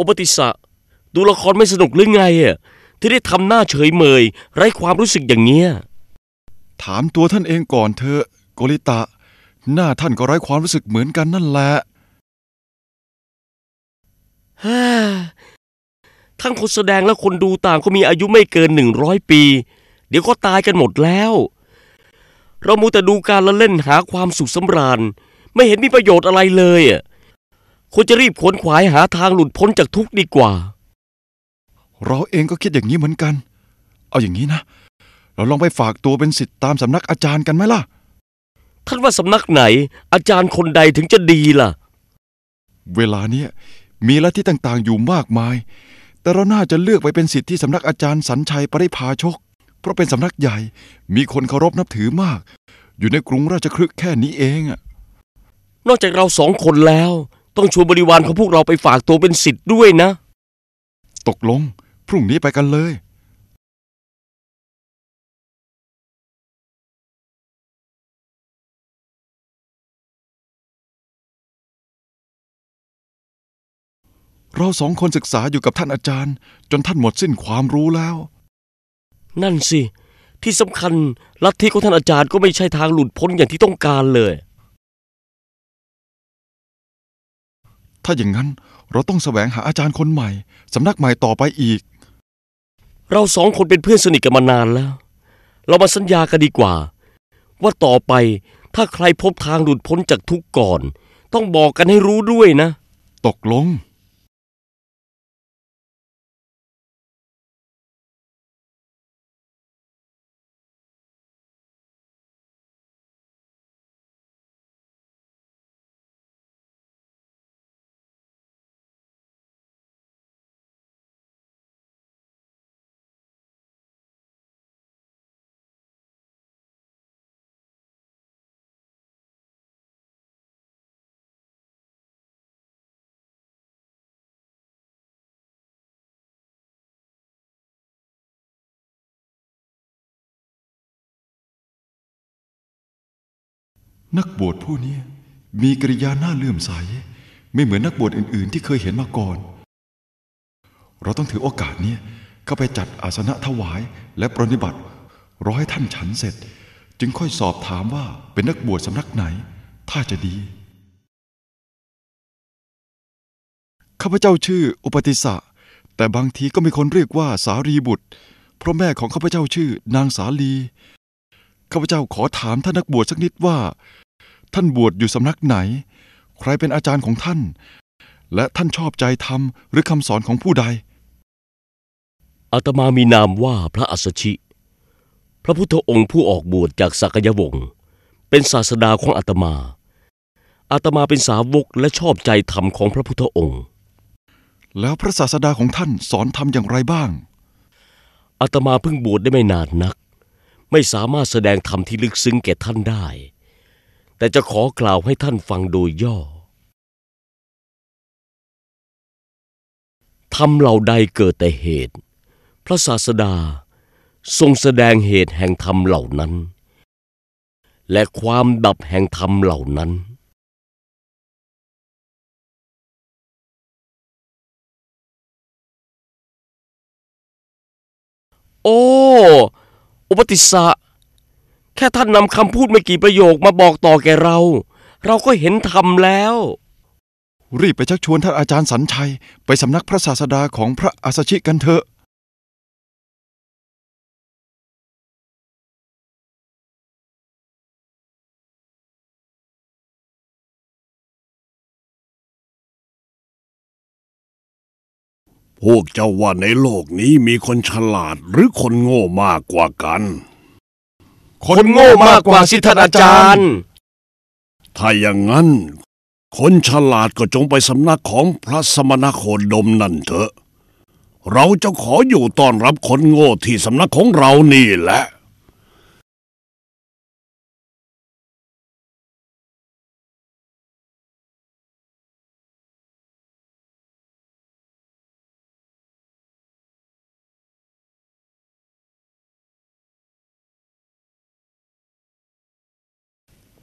โอปติสะดูละครไม่สนุกหรือไงอะที่ได้ทำหน้าเฉยเมย ไร้ความรู้สึกอย่างเงี้ยถามตัวท่านเองก่อนเถอะโกริตะ หน้าท่านก็ไร้ความรู้สึกเหมือนกันนั่นแหละฮ่าทั้งคนแสดงและคนดูต่างก็มีอายุไม่เกินหนึ่งร้อยปี เดี๋ยวก็ตายกันหมดแล้ว เรามูแต่ดูการละเล่นหาความสุขสำราญ ไม่เห็นมีประโยชน์อะไรเลยอะ ควรจะรีบขวนขวายหาทางหลุดพ้นจากทุกข์ดีกว่า เราเองก็คิดอย่างนี้เหมือนกัน เอาอย่างนี้นะ เราลองไปฝากตัวเป็นสิทธิ์ตามสำนักอาจารย์กันไหมล่ะ ท่านว่าสำนักไหน อาจารย์คนใดถึงจะดีล่ะ เวลาเนี้ยมีลัทธิต่างๆอยู่มากมาย แต่เราน่าจะเลือกไปเป็นสิทธิ์ที่สำนักอาจารย์สัญชัยปริพาชก เพราะเป็นสำนักใหญ่ มีคนเคารพนับถือมาก อยู่ในกรุงราชคฤห์แค่นี้เองอะนอกจากเราสองคนแล้ว ต้องชวนบริวารของพวกเราไปฝากตัวเป็นสิทธิ์ด้วยนะ ตกลง พรุ่งนี้ไปกันเลย เราสองคนศึกษาอยู่กับท่านอาจารย์ จนท่านหมดสิ้นความรู้แล้ว นั่นสิ ที่สำคัญลัทธิของท่านอาจารย์ก็ไม่ใช่ทางหลุดพ้นอย่างที่ต้องการเลย ถ้าอย่างนั้นเราต้องแสวงหาอาจารย์คนใหม่ สำนักใหม่ต่อไปอีก เราสองคนเป็นเพื่อนสนิทกันมานานแล้ว เรามาสัญญากันดีกว่า ว่าต่อไปถ้าใครพบทางหลุดพ้นจากทุกข์ก่อน ต้องบอกกันให้รู้ด้วยนะ ตกลง นักบวชผู้นี้มีกริยาหน้าเลื่อมใส ไม่เหมือนนักบวชอื่น ๆ ที่เคยเห็นมาก่อน เราต้องถือโอกาสนี้เข้าไปจัดอาสนะถวายและปรนนิบัติรอให้ท่านฉันเสร็จ จึงค่อยสอบถามว่าเป็นนักบวชสำนักไหน ถ้าจะดี ข้าพเจ้าชื่ออุปติสสะแต่บางทีก็มีคนเรียกว่าสารีบุตร เพราะแม่ของข้าพเจ้าชื่อนางสาลี ข้าพเจ้าขอถามท่านนักบวชสักนิดว่า ท่านบวชอยู่สำนักไหน ใครเป็นอาจารย์ของท่าน และท่านชอบใจธรรมหรือคำสอนของผู้ใดอาตมามีนามว่าพระอัสสชิ พระพุทธองค์ผู้ออกบวชจากสักยวงศ์เป็นศาสดาของอาตมาอาตมาเป็นสาวกและชอบใจธรรมของพระพุทธองค์ แล้วพระศาสดาของท่านสอนธรรมอย่างไรบ้างอาตมาเพิ่งบวชได้ไม่นานนัก ไม่สามารถแสดงธรรมที่ลึกซึ้งแก่ท่านได้ แต่จะขอกล่าวให้ท่านฟังโดยย่อธรรมเหล่าใดเกิดแต่เหตุ พระศาสดาทรงแสดงเหตุแห่งธรรมเหล่านั้น และความดับแห่งธรรมเหล่านั้น โอ้ อุปติสะแค่ท่านนำคำพูดไม่กี่ประโยคมาบอกต่อแก่เรา เราก็เห็นธรรมแล้ว รีบไปชักชวนท่านอาจารย์สัญชัย ไปสำนักพระศาสดาของพระอัสสชิกันเถอะ พวกเจ้าว่าในโลกนี้มีคนฉลาดหรือคนโง่มากกว่ากัน คนโง่มากกว่าสิทธาอาจารย์ ถ้าอย่างนั้น คนฉลาดก็จงไปสำนักของพระสมณโคดมนั่นเถอะ เราจะขออยู่ต้อนรับคนโง่ที่สำนักของเรานี่แหละ